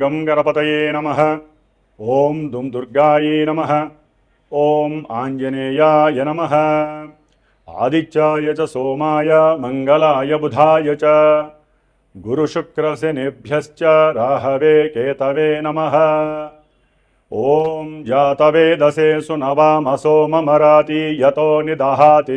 గం గణపతయే నమ ఓం దుం దుర్గాయే నమ ఓం ఆంజనేయాయ నమ ఆదిత్యాయ చ సోమాయ మంగళాయ బుధాయ చ గురుశుక్రశనిభ్యశ్చ రాహవే కేతవే నమ ఓం జాతవేదసే సునవామసో మమరాతి యతో నిదహాతి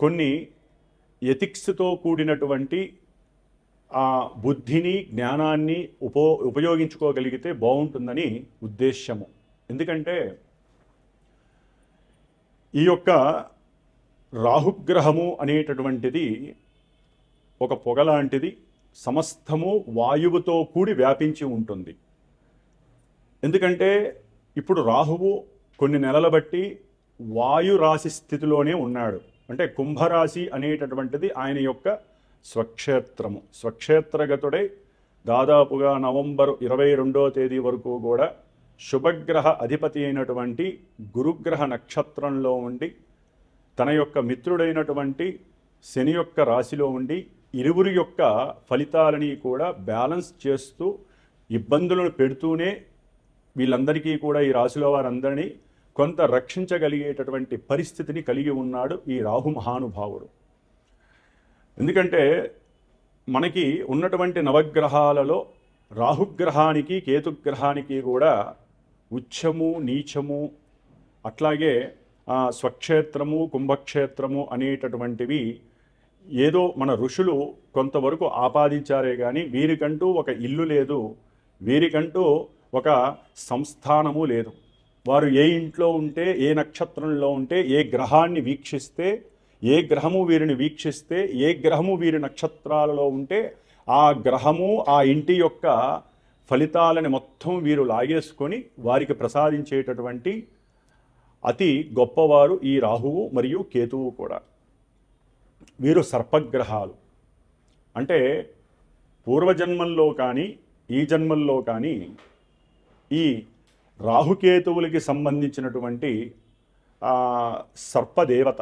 కొన్ని ఎథిక్స్తో కూడినటువంటి ఆ బుద్ధిని జ్ఞానాన్ని ఉపో ఉపయోగించుకోగలిగితే బాగుంటుందని ఉద్దేశ్యము. ఎందుకంటే ఈ యొక్క రాహుగ్రహము అనేటటువంటిది ఒక పొగ లాంటిది సమస్తము వాయువుతో కూడి వ్యాపించి ఉంటుంది. ఎందుకంటే ఇప్పుడు రాహువు కొన్ని నెలల బట్టి వాయు రాశి స్థితిలోనే ఉన్నాడు. అంటే కుంభరాశి అనేటటువంటిది ఆయన యొక్క స్వక్షేత్రము. స్వక్షేత్రగతుడై దాదాపుగా నవంబర్ ఇరవై రెండో తేదీ వరకు కూడా శుభగ్రహ అధిపతి అయినటువంటి గురుగ్రహ నక్షత్రంలో ఉండి తన యొక్క మిత్రుడైనటువంటి శని యొక్క రాశిలో ఉండి ఇరువురి యొక్క ఫలితాలని కూడా బ్యాలెన్స్ చేస్తూ ఇబ్బందులను పెడుతూనే వీళ్ళందరికీ కూడా ఈ రాశిలో వారందరినీ కొంత రక్షించగలిగేటటువంటి పరిస్థితిని కలిగి ఉన్నాడు ఈ రాహు మహానుభావుడు. ఎందుకంటే మనకి ఉన్నటువంటి నవగ్రహాలలో రాహుగ్రహానికి కేతుగ్రహానికి కూడా ఉచ్చము నీచము అట్లాగే స్వక్షేత్రము కుంభక్షేత్రము అనేటటువంటివి ఏదో మన ఋషులు కొంతవరకు ఆపాదించారే కానీ వీరికంటూ ఒక ఇల్లు లేదు వీరికంటూ ఒక సంస్థానము లేదు. వారు ఏ ఇంట్లో ఉంటే ఏ నక్షత్రంలో ఉంటే ఏ గ్రహాన్ని వీక్షిస్తే ఏ గ్రహము వీరిని వీక్షిస్తే ఏ గ్రహము వీరి నక్షత్రాలలో ఉంటే ఆ గ్రహము ఆ ఇంటి యొక్క ఫలితాలని మొత్తం వీరు లాగేసుకొని వారికి ప్రసాదించేటటువంటి అతి గొప్పవారు ఈ రాహువు మరియు కేతువు కూడా. వీరు సర్పగ్రహాలు. అంటే పూర్వజన్మల్లో కానీ ఈ జన్మల్లో కానీ ఈ రాహుకేతువులకి సంబంధించినటువంటి సర్పదేవత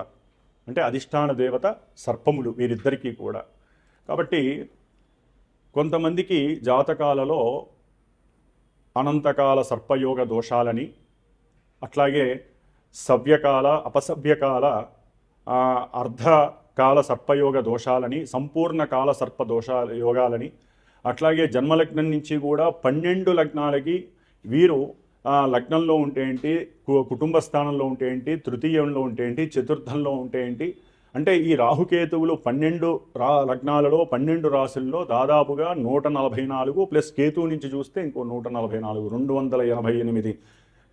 అంటే అధిష్టాన దేవత సర్పములు వీరిద్దరికీ కూడా. కాబట్టి కొంతమందికి జాతకాలలో అనంతకాల సర్పయోగ దోషాలని అట్లాగే సవ్యకాల అపసవ్యకాల అర్ధకాల సర్పయోగ దోషాలని సంపూర్ణ కాల సర్ప దోష యోగాలని అట్లాగే జన్మలగ్నం నుంచి కూడా పన్నెండు లగ్నాలకి వీరు లగ్నంలో ఉంటే ఏంటి? కు- కుటుంబ స్థానంలో ఉంటే ఏంటి? తృతీయంలో ఉంటే ఏంటి? చతుర్థంలో ఉంటే ఏంటి? అంటే ఈ రాహుకేతువులు పన్నెండు రా లగ్నాలలో పన్నెండు రాశుల్లో దాదాపుగా నూట నలభై నాలుగు ప్లస్ కేతువు నుంచి చూస్తే ఇంకో నూట నలభై నాలుగు రెండు వందల ఎనభై ఎనిమిది.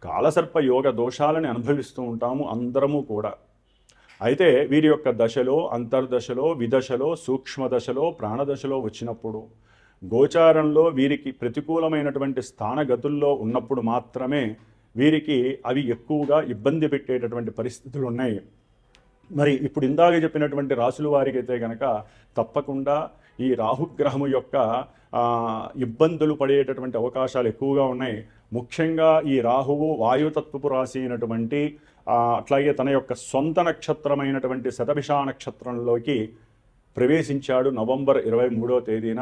కాలసర్ప యోగ దోషాలని అనుభవిస్తూ ఉంటాము అందరము కూడా. అయితే వీరి యొక్క దశలో అంతర్దశలో విదశలో సూక్ష్మ దశలో ప్రాణదశలో వచ్చినప్పుడు గోచారంలో వీరికి ప్రతికూలమైనటువంటి స్థానగతుల్లో ఉన్నప్పుడు మాత్రమే వీరికి అవి ఎక్కువగా ఇబ్బంది పెట్టేటటువంటి పరిస్థితులు ఉన్నాయి మరి ఇప్పుడు ఇందాక చెప్పినటువంటి రాసుల వారికి అయితే కనుక తప్పకుండా ఈ రాహుగ్రహము యొక్క ఇబ్బందులు పడేటటువంటి అవకాశాలు ఎక్కువగా ఉన్నాయి. ముఖ్యంగా ఈ రాహువు వాయుతత్వపు రాశి అయినటువంటి అట్లాగే తన యొక్క సొంత నక్షత్రమైనటువంటి శతభిషా నక్షత్రంలోకి ప్రవేశించాడు నవంబర్ ఇరవై మూడో తేదీన.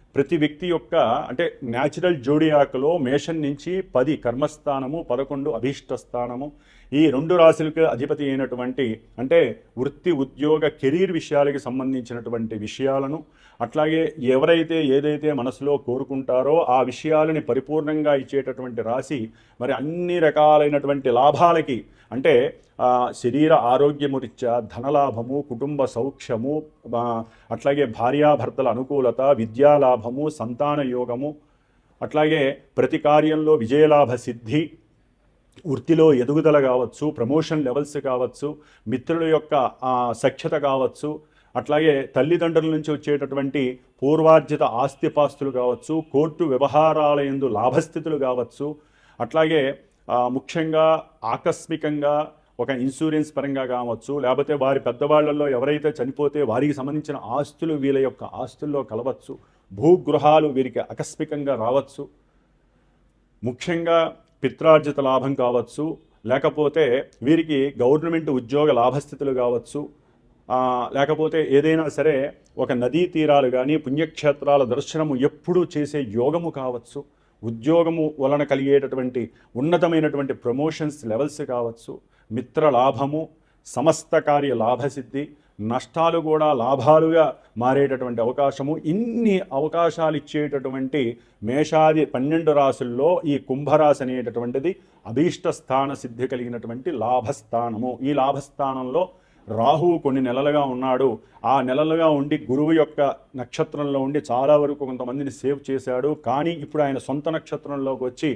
ప్రతి వ్యక్తి యొక్క అంటే న్యాచురల్ జోడియాక్లో మేషన్ నుంచి పది కర్మస్థానము పదకొండు అభీష్ట స్థానము ఈ రెండు రాశులకు అధిపతి అయినటువంటి అంటే వృత్తి ఉద్యోగ కెరీర్ విషయాలకి సంబంధించినటువంటి విషయాలను అట్లాగే ఎవరైతే ఏదైతే మనసులో కోరుకుంటారో ఆ విషయాలని పరిపూర్ణంగా ఇచ్చేటటువంటి రాశి మరి అన్ని రకాలైనటువంటి లాభాలకి అంటే శరీర ఆరోగ్యము రీత్యా ధనలాభము కుటుంబ సౌఖ్యము అట్లాగే భార్యాభర్తల అనుకూలత విద్యాలాభము సంతాన యోగము అట్లాగే ప్రతి కార్యంలో విజయలాభ సిద్ధి వృత్తిలో ఎదుగుదల కావచ్చు ప్రమోషన్ లెవెల్స్ కావచ్చు మిత్రుల యొక్క సఖ్యత కావచ్చు అట్లాగే తల్లిదండ్రుల నుంచి వచ్చేటటువంటి పూర్వార్జిత ఆస్తిపాస్తులు కావచ్చు కోర్టు వ్యవహారాల యందు లాభస్థితులు కావచ్చు అట్లాగే ముఖ్యంగా ఆకస్మికంగా ఒక ఇన్సూరెన్స్ పరంగా కావచ్చు లేకపోతే వారి పెద్దవాళ్ళలో ఎవరైతే చనిపోతే వారికి సంబంధించిన ఆస్తులు వీళ్ళ యొక్క ఆస్తుల్లో కలవచ్చు భూగృహాలు వీరికి ఆకస్మికంగా రావచ్చు. ముఖ్యంగా పిత్రార్జిత లాభం కావచ్చు లేకపోతే వీరికి గవర్నమెంట్ ఉద్యోగ లాభస్థితులు కావచ్చు లేకపోతే ఏదైనా సరే ఒక నదీ తీరాలు కానీ పుణ్యక్షేత్రాల దర్శనము ఎప్పుడూ చేసే యోగము కావచ్చు. ఉద్యోగము వలన కలిగేటటువంటి ఉన్నతమైనటువంటి ప్రమోషన్స్ లెవెల్స్ కావచ్చు. మిత్ర లాభము సమస్త కార్య లాభసిద్ధి నష్టాలు కూడా లాభాలుగా మారేటటువంటి అవకాశము ఇన్ని అవకాశాలు ఇచ్చేటటువంటి మేషాది పన్నెండు రాసుల్లో ఈ కుంభరాశి అనేటటువంటిది అభీష్ట స్థాన సిద్ధి కలిగినటువంటి లాభస్థానము. ఈ లాభస్థానంలో రాహువు కొన్ని నెలలుగా ఉన్నాడు. ఆ నెలలుగా ఉండి గురువు యొక్క నక్షత్రంలో ఉండి చాలా వరకు కొంతమందిని సేవ్ చేశాడు. కానీ ఇప్పుడు ఆయన సొంత నక్షత్రంలోకి వచ్చి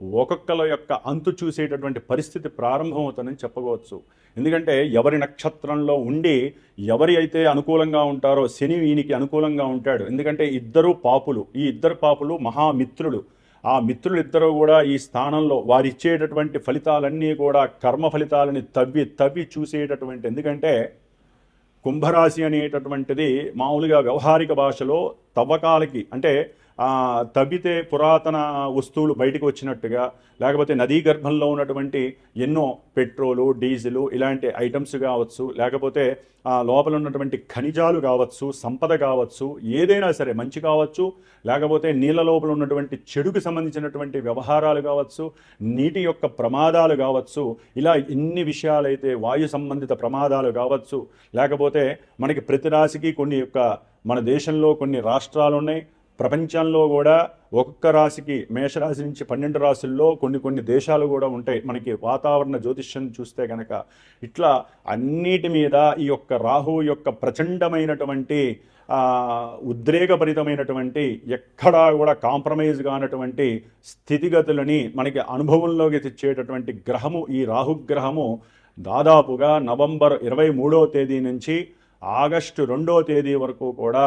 ఒక్కొక్కల యొక్క అంతు చూసేటటువంటి పరిస్థితి ప్రారంభమవుతుందని చెప్పవచ్చు. ఎందుకంటే ఎవరి నక్షత్రంలో ఉండి ఎవరి అయితే అనుకూలంగా ఉంటారో శని ఈయనకి అనుకూలంగా ఉంటాడు. ఎందుకంటే ఇద్దరు పాపులు ఈ ఇద్దరు పాపులు మహామిత్రులు. ఆ మిత్రులిద్దరూ కూడా ఈ స్థానంలో వారు ఇచ్చేటటువంటి ఫలితాలన్నీ కూడా కర్మ ఫలితాలని తవ్వి తవ్వి చూసేటటువంటి ఎందుకంటే కుంభరాశి అనేటటువంటిది మామూలుగా వ్యవహారిక భాషలో తవ్వకాలకి అంటే తవ్వితే పురాతన వస్తువులు బయటకు వచ్చినట్టుగా లేకపోతే నదీ గర్భంలో ఉన్నటువంటి ఎన్నో పెట్రోలు డీజిలు ఇలాంటి ఐటమ్స్ కావచ్చు లేకపోతే లోపల ఉన్నటువంటి ఖనిజాలు కావచ్చు సంపద కావచ్చు ఏదైనా సరే మంచి కావచ్చు లేకపోతే నీళ్ళ లోపల ఉన్నటువంటి చెడుకు సంబంధించినటువంటి వ్యవహారాలు కావచ్చు నీటి యొక్క ప్రమాదాలు కావచ్చు ఇలా ఎన్ని విషయాలైతే వాయు సంబంధిత ప్రమాదాలు కావచ్చు లేకపోతే మనకి ప్రతి రాశికి కొన్ని యొక్క మన దేశంలో కొన్ని రాష్ట్రాలు ఉన్నాయి ప్రపంచంలో కూడా ఒక్కొక్క రాశికి మేషరాశి నుంచి పన్నెండు రాశుల్లో కొన్ని కొన్ని దేశాలు కూడా ఉంటాయి. మనకి వాతావరణ జ్యోతిష్యం చూస్తే కనుక ఇట్లా అన్నిటి మీద ఈ యొక్క రాహు యొక్క ప్రచండమైనటువంటి ఉద్రేకభరితమైనటువంటి ఎక్కడా కూడా కాంప్రమైజ్ కానటువంటి స్థితిగతులని మనకి అనుభవంలోకి తెచ్చేటటువంటి గ్రహము ఈ రాహుగ్రహము దాదాపుగా నవంబర్ ఇరవై మూడో తేదీ నుంచి ఆగస్టు రెండో తేదీ వరకు కూడా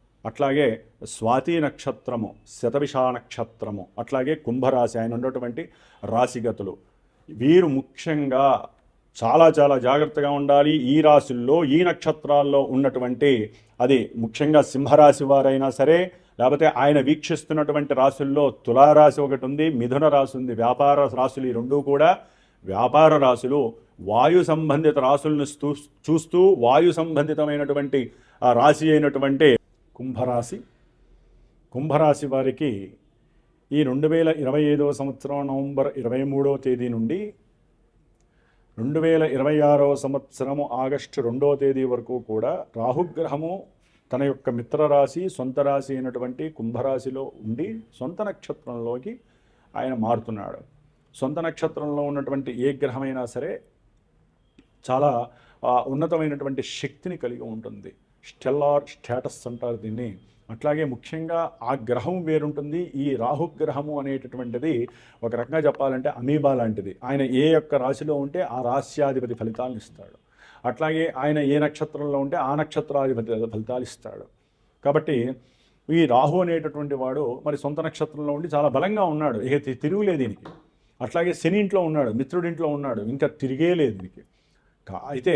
అట్లాగే స్వాతి నక్షత్రము శతవిష నక్షత్రము అట్లాగే కుంభరాశి ఆయన ఉన్నటువంటి రాశిగతులు. వీరు ముఖ్యంగా చాలా చాలా జాగ్రత్తగా ఉండాలి. ఈ రాశుల్లో ఈ నక్షత్రాల్లో ఉన్నటువంటి అది ముఖ్యంగా సింహరాశి వారైనా సరే లేకపోతే ఆయన వీక్షిస్తున్నటువంటి రాశుల్లో తులారాశి ఒకటి ఉంది మిథున రాశి ఉంది వ్యాపార రాశులు ఈ రెండూ కూడా వ్యాపార రాశులు. వాయు సంబంధిత రాశులను చూస్తూ వాయు సంబంధితమైనటువంటి ఆ రాశి అయినటువంటి కుంభరాశి. కుంభరాశి వారికి ఈ రెండు వేల ఇరవై ఐదవ సంవత్సరం నవంబర్ ఇరవై మూడవ తేదీ నుండి రెండు వేల ఇరవై ఆరవ సంవత్సరము ఆగస్టు రెండవ తేదీ వరకు కూడా రాహుగ్రహము తన యొక్క మిత్రరాశి సొంత రాశి అయినటువంటి కుంభరాశిలో ఉండి సొంత నక్షత్రంలోకి ఆయన మారుతున్నాడు. సొంత నక్షత్రంలో ఉన్నటువంటి ఏ గ్రహమైనా సరే చాలా ఉన్నతమైనటువంటి శక్తిని కలిగి ఉంటుంది. స్టెల్లార్ స్టేటస్ అంటారు దీన్ని. అట్లాగే ముఖ్యంగా ఆ గ్రహం వేరుంటుంది ఈ రాహుగ్రహము అనేటటువంటిది ఒక రకంగా చెప్పాలంటే అమీబా లాంటిది. ఆయన ఏ యొక్క రాశిలో ఉంటే ఆ రాశ్యాధిపతి ఫలితాలను ఇస్తాడు. అట్లాగే ఆయన ఏ నక్షత్రంలో ఉంటే ఆ నక్షత్రాధిపతి ఫలితాలు ఇస్తాడు. కాబట్టి ఈ రాహు అనేటటువంటి వాడు మరి సొంత నక్షత్రంలో ఉండి చాలా బలంగా ఉన్నాడు. ఇక తిరుగులే తిరుగులేదు దీనికి. అట్లాగే శని ఇంట్లో ఉన్నాడు మిత్రుడింట్లో ఉన్నాడు ఇంకా తిరిగే లేదు దీనికి అయితే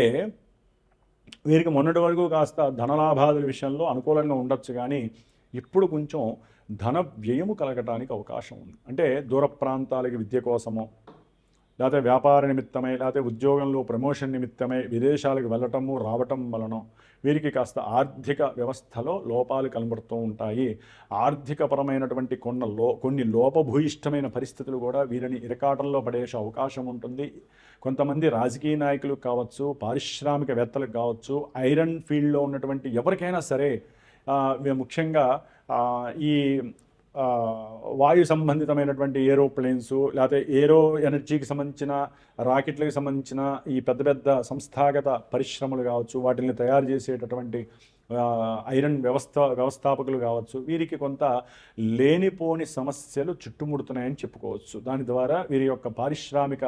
వీరికి మొన్నటి వరకు కాస్త ధనలాభాదుల విషయంలో అనుకూలంగా ఉండొచ్చు కానీ ఇప్పుడు కొంచెం ధన వ్యయము కలగటానికి అవకాశం ఉంది. అంటే దూర ప్రాంతాలకి విద్య కోసమో లేకపోతే వ్యాపార నిమిత్తమై లేకపోతే ఉద్యోగంలో ప్రమోషన్ నిమిత్తమై విదేశాలకు వెళ్ళటము రావటం వలన వీరికి కాస్త ఆర్థిక వ్యవస్థలో లోపాలు కనబడుతూ ఉంటాయి. ఆర్థికపరమైనటువంటి కొన్న లో కొన్ని లోపభూయిష్టమైన పరిస్థితులు కూడా వీరిని ఇరకాటంలో పడేసే అవకాశం ఉంటుంది. కొంతమంది రాజకీయ నాయకులు కావచ్చు పారిశ్రామికవేత్తలకు కావచ్చు ఐరన్ ఫీల్డ్లో ఉన్నటువంటి ఎవరికైనా సరే ముఖ్యంగా ఈ వాయు సంబంధితమైనటువంటి ఏరోప్లేన్స్ లేకపోతే ఏరో ఎనర్జీకి సంబంధించిన రాకెట్లకు సంబంధించిన ఈ పెద్ద పెద్ద సంస్థాగత పరిశ్రమలు కావచ్చు వాటిని తయారు చేసేటటువంటి ఐరన్ వ్యవస్థ వ్యవస్థాపకులు కావచ్చు. వీరికి కొంత లేనిపోని సమస్యలు చుట్టుముడుతున్నాయని చెప్పుకోవచ్చు. దాని ద్వారా వీరి యొక్క పారిశ్రామిక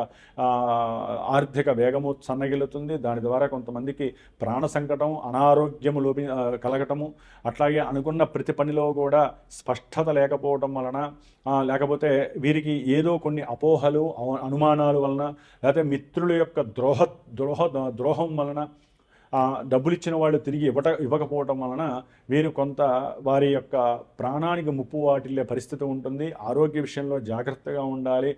ఆర్థిక వేగము సన్నగిల్లుతుంది. దాని ద్వారా కొంతమందికి ప్రాణ సంకటం అనారోగ్యము లోపి కలగటము అట్లాగే అనుకున్న ప్రతి పనిలో కూడా స్పష్టత లేకపోవటం వలన లేకపోతే వీరికి ఏదో కొన్ని అపోహలు అనుమానాలు వలన లేకపోతే మిత్రుల యొక్క ద్రోహ ద్రోహ ద్రోహం వలన డబ్బులు ఇచ్చిన వాళ్ళు తిరిగి ఇవ్వట ఇవ్వకపోవటం వలన వీరు కొంత వారి యొక్క ప్రాణానికి ముప్పు వాటిల్లే పరిస్థితి ఉంటుంది. ఆరోగ్య విషయంలో జాగ్రత్తగా ఉండాలి.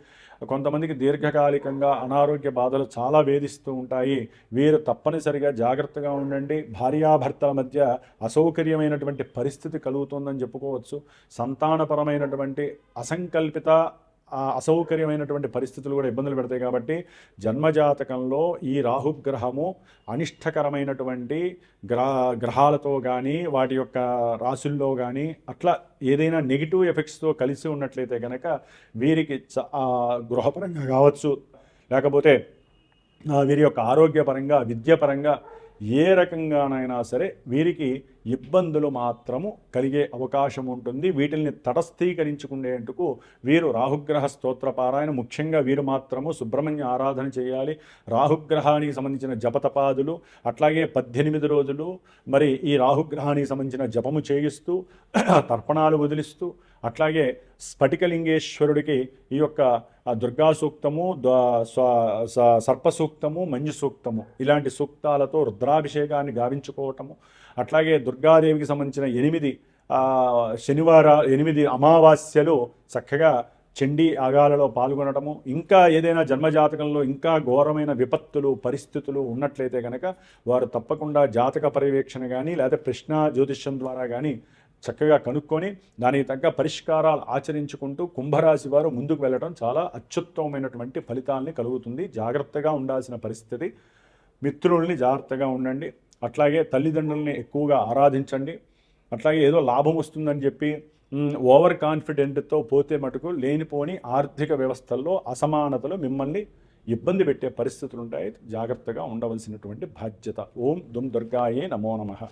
కొంతమందికి దీర్ఘకాలికంగా అనారోగ్య బాధలు చాలా వేధిస్తూ ఉంటాయి. వీరు తప్పనిసరిగా జాగ్రత్తగా ఉండండి. భార్యాభర్తల మధ్య అసౌకర్యమైనటువంటి పరిస్థితి కలుగుతుందని చెప్పుకోవచ్చు. సంతానపరమైనటువంటి అసంకల్పిత అసౌకర్యమైనటువంటి పరిస్థితులు కూడా ఇబ్బందులు పెడతాయి కాబట్టి జన్మజాతకంలో ఈ రాహుగ్రహము అనిష్టకరమైనటువంటి గ్రహ గ్రహాలతో కానీ వాటి యొక్క రాశుల్లో కానీ అట్లా ఏదైనా నెగిటివ్ ఎఫెక్ట్స్తో కలిసి ఉన్నట్లయితే కనుక వీరికి చ- గృహపరంగా కావచ్చు. లేకపోతే వీరి యొక్క ఆరోగ్యపరంగా విద్యపరంగా ఏ రకంగానైనా సరే వీరికి ఇబ్బందులు మాత్రము కలిగే అవకాశం ఉంటుంది. వీటిల్ని తటస్థీకరించుకునేందుకు వీరు రాహుగ్రహ స్తోత్ర పారాయణ ముఖ్యంగా వీరు మాత్రము సుబ్రహ్మణ్య ఆరాధన చేయాలి. రాహుగ్రహానికి సంబంధించిన జపతపాదులు అట్లాగే పద్దెనిమిది రోజులు మరి ఈ రాహుగ్రహానికి సంబంధించిన జపము చేయిస్తూ తర్పణాలు వదిలిస్తూ అట్లాగే స్ఫటికలింగేశ్వరుడికి ఈ యొక్క దుర్గా సూక్తము ద- స- సర్ప సూక్తము మంజు సూక్తము ఇలాంటి సూక్తాలతో రుద్రాభిషేకాన్ని గావించుకోవటము. అట్లాగే దుర్గాదేవికి సంబంధించిన ఎనిమిది శనివార ఎనిమిది అమావాస్యలు చక్కగా చెండి ఆగాలలో పాల్గొనడము ఇంకా ఏదైనా జన్మజాతకంలో ఇంకా ఘోరమైన విపత్తులు పరిస్థితులు ఉన్నట్లయితే కనుక వారు తప్పకుండా జాతక పర్యవేక్షణ కానీ లేదా ప్రశ్న జ్యోతిష్యం ద్వారా కానీ చక్కగా కనుక్కొని దానికి తగ్గ పరిష్కారాలు ఆచరించుకుంటూ కుంభరాశి వారు ముందుకు వెళ్ళడం చాలా అత్యుత్తమమైనటువంటి ఫలితాలని కలుగుతుంది. జాగ్రత్తగా ఉండాల్సిన పరిస్థితి. మిత్రుల్ని జాగ్రత్తగా ఉండండి. అట్లాగే తల్లిదండ్రుల్ని ఎక్కువగా ఆరాధించండి. అట్లాగే ఏదో లాభం వస్తుందని చెప్పి ఓవర్ కాన్ఫిడెంట్తో పోతే మటుకు లేనిపోని ఆర్థిక వ్యవస్థల్లో అసమానతలు మిమ్మల్ని ఇబ్బంది పెట్టే పరిస్థితులు ఉంటాయి జాగ్రత్తగా ఉండవలసినటువంటి బాధ్యత. ఓం దుమ్ దుర్గాయే నమో నమః.